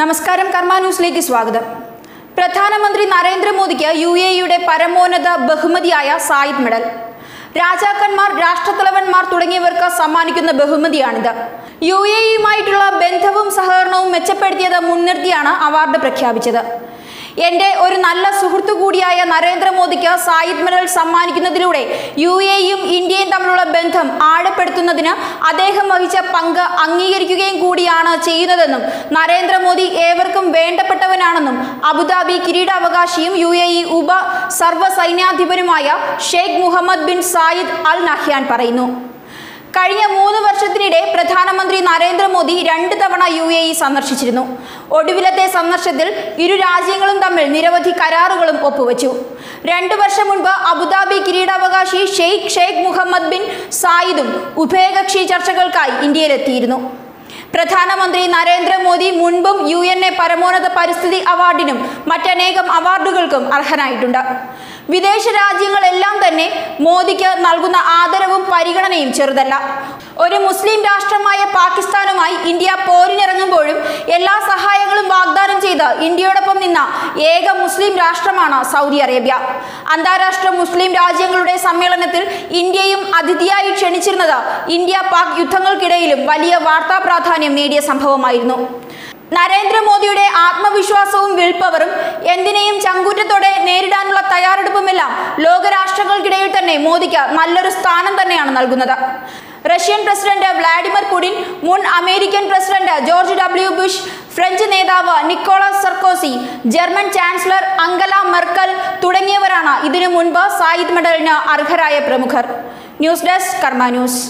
നമസ്കാരം കർമ്മ ന്യൂസിലേക്ക് സ്വാഗതം. പ്രധാനമന്ത്രി നരേന്ദ്രമോദിക്ക് യു എ യുടെ പരമോന്നത ബഹുമതിയായ സായിദ് മെഡൽ. രാജാക്കന്മാർ രാഷ്ട്രത്തലവന്മാർ തുടങ്ങിയവർക്ക് സമ്മാനിക്കുന്ന ബഹുമതിയാണിത്. യു എ യുമായിട്ടുള്ള ബന്ധവും സഹകരണവും മെച്ചപ്പെടുത്തിയത് മുൻനിർത്തിയാണ് അവാർഡ് പ്രഖ്യാപിച്ചത്. എന്റെ ഒരു നല്ല സുഹൃത്തു കൂടിയായ നരേന്ദ്രമോദിക്ക് സായിദ് മെഡൽ സമ്മാനിക്കുന്നതിലൂടെ യു എയും ഇന്ത്യയും തമ്മിലുള്ള ബന്ധം ആഴപ്പെടുത്തുന്നതിന് അദ്ദേഹം വഹിച്ച പങ്ക് അംഗീകരിക്കുകയും കൂടിയാണ് ചെയ്യുന്നതെന്നും നരേന്ദ്രമോദി ഏവർക്കും വേണ്ടപ്പെട്ടവനാണെന്നും അബുദാബി കിരീടാവകാശിയും യു എ ഇ ഉപ സർവസൈന്യാധിപനുമായ Sheikh Mohammed bin Zayed Al Nahyan പറയുന്നു. കഴിഞ്ഞ മൂന്ന് വർഷത്തിനിടെ പ്രധാനമന്ത്രി നരേന്ദ്രമോദി രണ്ട് തവണ യു എ ഇ സന്ദർശിച്ചിരുന്നു. ഒടുവിലത്തെ സന്ദർശത്തിൽ ഇരു രാജ്യങ്ങളും തമ്മിൽ നിരവധി കരാറുകളും ഒപ്പുവച്ചു. രണ്ടു വർഷം മുൻപ് അബുദാബി കിരീടാവകാശി ഷെയ്ഖ് ഷെയ്ഖ് മുഹമ്മദ് ബിൻ സായിദും ഉഭയകക്ഷി ചർച്ചകൾക്കായി ഇന്ത്യയിലെത്തിയിരുന്നു. പ്രധാനമന്ത്രി നരേന്ദ്രമോദി മുൻപും യു എൻ എ പരമോന്നത പരിസ്ഥിതി അവാർഡിനും മറ്റനേകം അവാർഡുകൾക്കും അർഹനായിട്ടുണ്ട്. വിദേശ രാജ്യങ്ങളെല്ലാം തന്നെ മോദിക്ക് നൽകുന്ന ആദരവും പരിഗണനയും ചെറുതല്ല. ഒരു മുസ്ലിം രാഷ്ട്രമായ പാകിസ്ഥാനുമായി ഇന്ത്യ പോരിനിറങ്ങുമ്പോഴും എല്ലാ സഹായങ്ങളും വാഗ്ദാനം ചെയ്ത് ഇന്ത്യയോടൊപ്പം നിന്ന ഏക മുസ്ലിം രാഷ്ട്രമാണ് സൗദി അറേബ്യ. അന്താരാഷ്ട്ര മുസ്ലിം രാജ്യങ്ങളുടെ സമ്മേളനത്തിൽ ഇന്ത്യയും അതിഥിയായി ക്ഷണിച്ചിരുന്നത് ഇന്ത്യ പാക് യുദ്ധങ്ങൾക്കിടയിലും വലിയ വാർത്താ പ്രാധാന്യം നേടിയ സംഭവമായിരുന്നു. നരേന്ദ്രമോദിയുടെ ആത്മവിശ്വാസവും വിൽപ്പവറും എന്തിനേയും ചങ്കൂറ്റത്തോടെ നേരിടാനുള്ള തയ്യാറെടുപ്പുമെല്ലാം ലോകരാഷ്ട്രങ്ങൾക്കിടയിൽ തന്നെ മോദിക്ക് നല്ലൊരു സ്ഥാനം തന്നെയാണ് നൽകുന്നത്. റഷ്യൻ പ്രസിഡന്റ് വ്ളാഡിമിർ പുടിൻ മുൻ American president George W Bush French നേതാവ് Nicolas Sarkozy German chancellor Angela Merkel തുടങ്ങിയവരാണ് ഇതിനു മുൻപ് സായിദ് മെഡലിന് അർഹരായ പ്രമുഖർ. News desk Karma news.